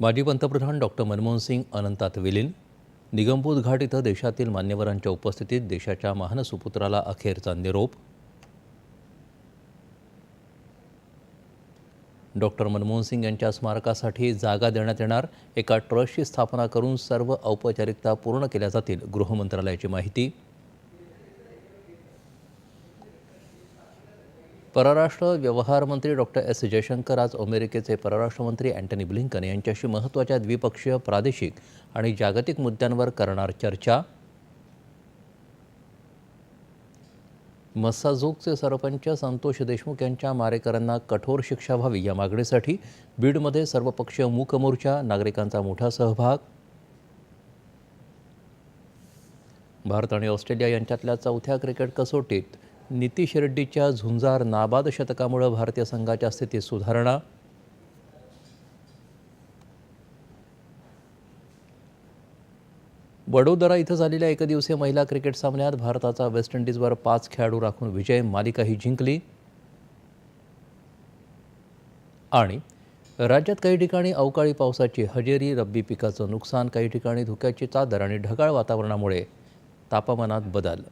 माजी पंतप्रधान डॉक्टर मनमोहन सिंग अनंतात विलीन निगमबोध घाट इथं देशातील मान्यवरांच्या उपस्थितीत देशाच्या महान सुपुत्राला अखेरचा निरोप डॉक्टर मनमोहन सिंग यांच्या स्मारकासाठी जागा देण्यात येणार एका ट्रस्टची स्थापना करून सर्व औपचारिकता पूर्ण केल्या जातील गृहमंत्रालयाची माहिती. परराष्ट्र व्यवहार मंत्री डॉक्टर एस जयशंकर आज अमेरिकेचे परराष्ट्र मंत्री अँटनी ब्लिंकन यांच्याशी महत्त्वाच्या द्विपक्षीय प्रादेशिक आणि जागतिक मुद्द्यांवर करणार चर्चा. मस्साजोगचे सरपंच संतोष देशमुख यांच्या मारेकऱ्यांना कठोर शिक्षा व्हावी या मागणीसाठी बीडमध्ये सर्वपक्षीय मूक मोर्चा नागरिकांचा मोठा सहभाग. भारत आणि ऑस्ट्रेलिया यांच्यातल्या चौथ्या क्रिकेट कसोटीत नितीश रेड्डीच्या झुंजार नाबाद शतकामुळं भारतीय संघाच्या स्थितीत सुधारणा. वडोदरा इथं झालेल्या एकदिवसीय महिला क्रिकेट सामन्यात भारताचा वेस्ट इंडिजवर पाच खेळाडू राखून विजय मालिकाही जिंकली. आणि राज्यात काही ठिकाणी अवकाळी पावसाची हजेरी रब्बी पिकाचं नुकसान काही ठिकाणी धुक्याची चादर आणि ढगाळ वातावरणामुळे तापमानात बदल.